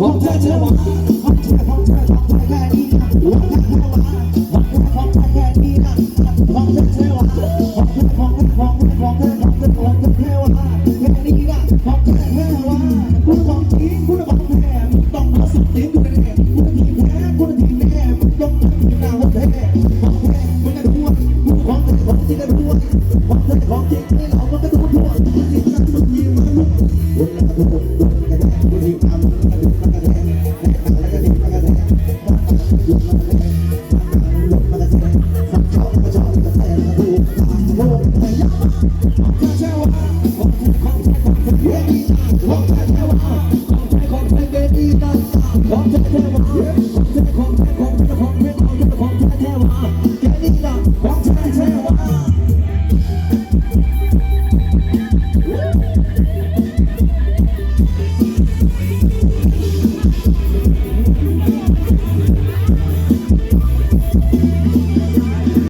ของเธอเธอว่าของเธอของเธอของเธอแค่นี้นะของเธอเธอว่าของเธอของเธอแค่นี้นะของเธอเธอว่าของเธอของเธอของเธอของเธอของเธอของเธอเธอว่าแค่นี้นะของเธอเธอว่าคุณของจริงคุณของแท้ต้องมาสุดจริงคุณแน่คุณทีแท้คุณทีแน่คุณต้องทำหน้าว่าแท้ของแท้มันก็ทั่ ความใจแท้หวานความใจของใจของใจของใจแท้หวานแกนี่ดัง